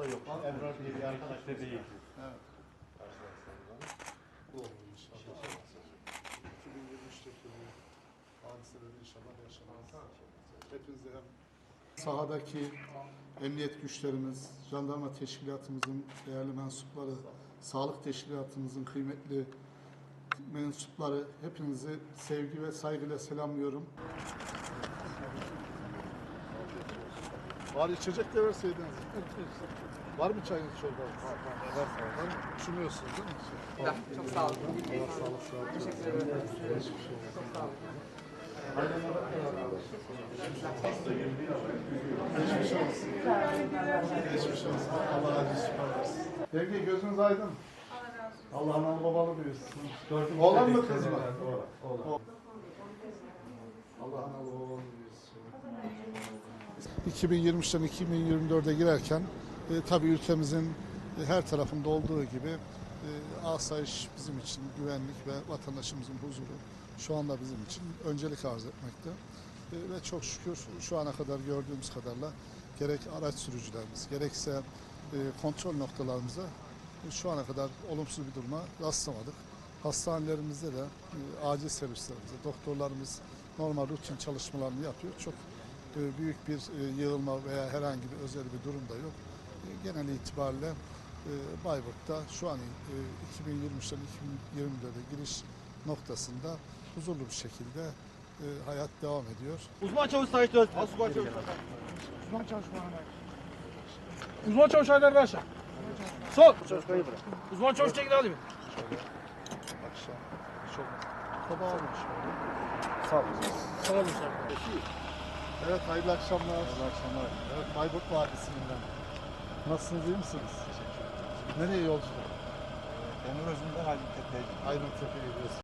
da yok. Ebrar diye bir arkadaş da değil. Evet. Bu olur inşallah. 2023'teki bu hadiseleri inşallah yaşamaz. Hepinize hem sahadaki emniyet güçlerimiz, jandarma teşkilatımızın değerli mensupları, sağlık teşkilatımızın kıymetli mensupları hepinizi sevgi ve saygıyla selamlıyorum. Var içecek de verseydiniz. Var mı çayınız çorbanız? Var. Var mı? Üşümüyorsunuz değil mi? Çok sağ olun. Allah sağlık sağ olun. Teşekkür ederim. Olsun. Çok sağ olun. Geçmiş olsun. Geçmiş olsun. Allah acı şifa versin. Yenge gözünüz aydın. Allah analı babalı büyüsün. Oğlan mı kız mı? Oğlan. Allah analı babalı büyüsün. 2023'ten 2024'e girerken e, tabii ülkemizin e, her tarafında olduğu gibi e, asayiş bizim için güvenlik ve vatandaşımızın huzuru şu anda bizim için öncelik arz etmekte. E, ve çok şükür şu ana kadar gördüğümüz kadarıyla gerek araç sürücülerimiz gerekse e, kontrol noktalarımıza e, şu ana kadar olumsuz bir duruma rastlamadık. Hastanelerimizde de e, acil servislerimizde doktorlarımız normal rutin çalışmalarını yapıyor. Çok büyük bir e, yığılma veya herhangi bir özel bir durum da yok. E, Genel itibariyle e, Bayburt'ta şu an e, 2023'ten 2024'e giriş noktasında huzurlu bir şekilde e, hayat devam ediyor. Uzman çavuş Sait Öz. Uzman çavuş. Uzman çavuş. Uzman çavuş Haydar Raşa. Sol. Uzman çavuş Tekin Ali mi? Akşam çok tabağı almış. Sağ olun. Sağ olun. Evet hayırlı akşamlar. Hayırlı akşamlar. Evet Bayburt Vadisi'nden. Nasılsınız iyi misiniz? Teşekkür ederim. Nereye yolculuk? Onur Özünden Halim Tepe'ye Aydın Tepe'ye gidiyoruz.